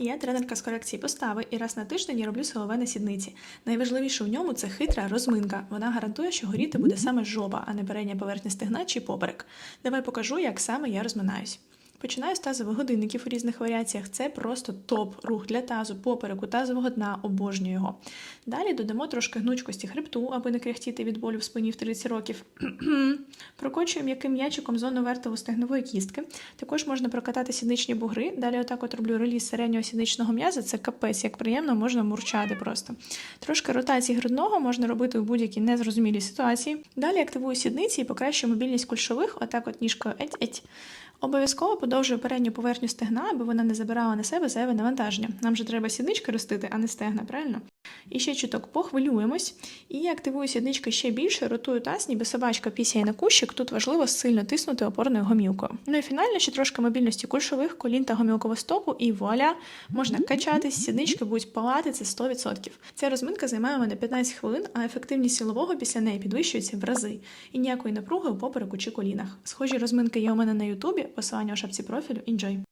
Я тренерка з корекції постави і раз на тиждень я роблю силове на сідниці. Найважливіше в ньому це хитра розминка. Вона гарантує, що горіти буде саме жоба, а не передня поверхня стегна чи поперек. Давай покажу, як саме я розминаюсь. Починаю з тазових годинників у різних варіаціях. Це просто топ рух для тазу, попереку, тазового дна, обожнюю його. Далі додамо трошки гнучкості хребту, аби не кряхтіти від болю в спині в 30 років. Прокочую м'яким м'ячиком зону вертову стегнової кістки. Також можна прокатати сідничні бугри. Далі отак от роблю реліз середнього сідничного м'яза. Це капець, як приємно, можна мурчати просто. Трошки ротації грудного можна робити у будь-якій незрозумілій ситуації. Далі активую сідниці і покращую мобільність кульшових, отак от ніжкою еть-еть. Обов'язково подовжую передню поверхню стегна, аби вона не забирала на себе зайве навантаження. Нам же треба сіднички ростити, а не стегна, правильно? І ще чуток похвилюємось. І активую сіднички ще більше, ротую таз, ніби собачка пісяє на кущик. Тут важливо сильно тиснути опорною гомілкою. Ну і фінально ще трошки мобільності кульшових, колін та гомілкового стопу, і вуаля, можна качатись, сіднички будуть палати, це 100%. Ця розминка займає мене 15 хвилин, а ефективність силового після неї підвищується в рази. І ніякої напруги у попереку чи колінах. Схожі розминки є у мене на Ютубі, посилання у шапці профілю. Enjoy!